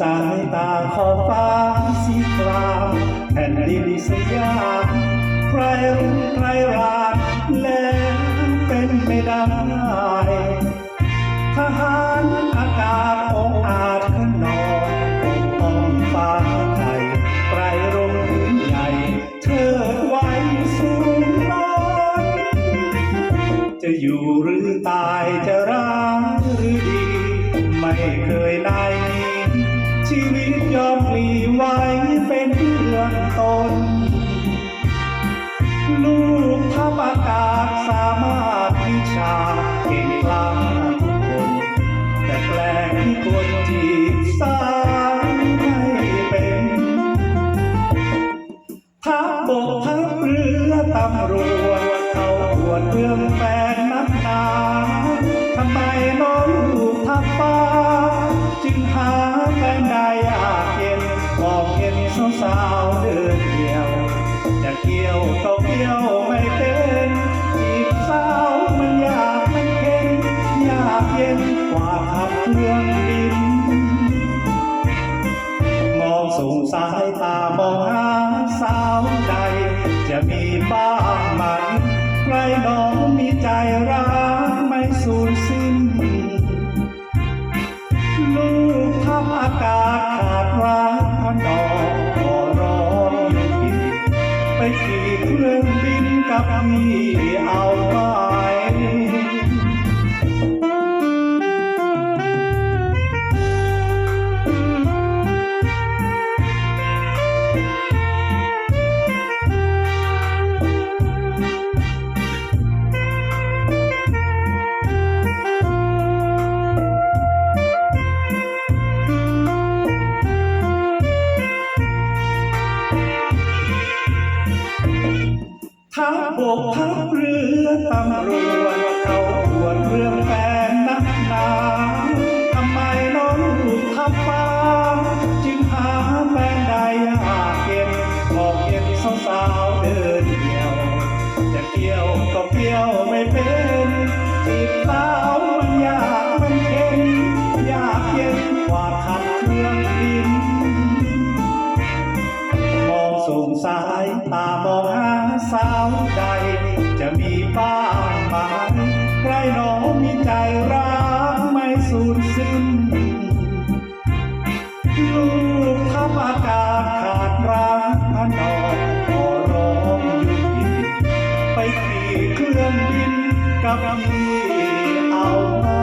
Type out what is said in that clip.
สายตาขอบฟ้าสีครามแผ่นดินสยามใครรู้ใครรานแล้วเป็นไม่ได้ ทหารอากาศองอาจขึ้นนอนปกป้องฟ้าไทยไตรรงค์พื้นใหญ่เชิดไว้สูงนอนจะอยู่หรือตายจะร้ายหรือดี ไม่เคยนาย ชีวิตยอมปลีไว้เป็นเรื่องตน ลูกทัพอากาศสามารถวิชาเก่งกล้าทุกคนแต่แปลงที่คนจีบสาวให้เป็นทัพบกทัพเรือตำรวจเขาตรวจเรื่องแฟนนักหนาทำไมน้อง แฟนได้ยากเย็นบอกเห็นสาวๆเดินเดี่ยว จะเกี่ยวก็เกี่ยวไม่เป็นจีบสาวมันยากมันเข็นยากเย็นกว่าขับเครื่องบิน มองสูงสายตามองหาสาวใด จะมีบ้างไหมใครน้องมีใจรักไม่สูญ ขี่เครื่องบินกับพี่ ทัพบกทัพเรือตำรวจเขาตรวจเรื่องแฟนนักหนาทำไมน้องถูกทับฟ้าจึงหาแฟนได้ยากเย็นบอกเห็นสาวๆเดินเดี่ยว จะเกี่ยวก็เกี่ยวไม่เป็น สาวใดจะมีบ้างไหมใครหนอมีใจรักไม่สูญสิ้น ลูกทัพอากาศขาดรักพนองขอร้องอยู่ดีไปขี่เครื่องบินกับพี่เอาไ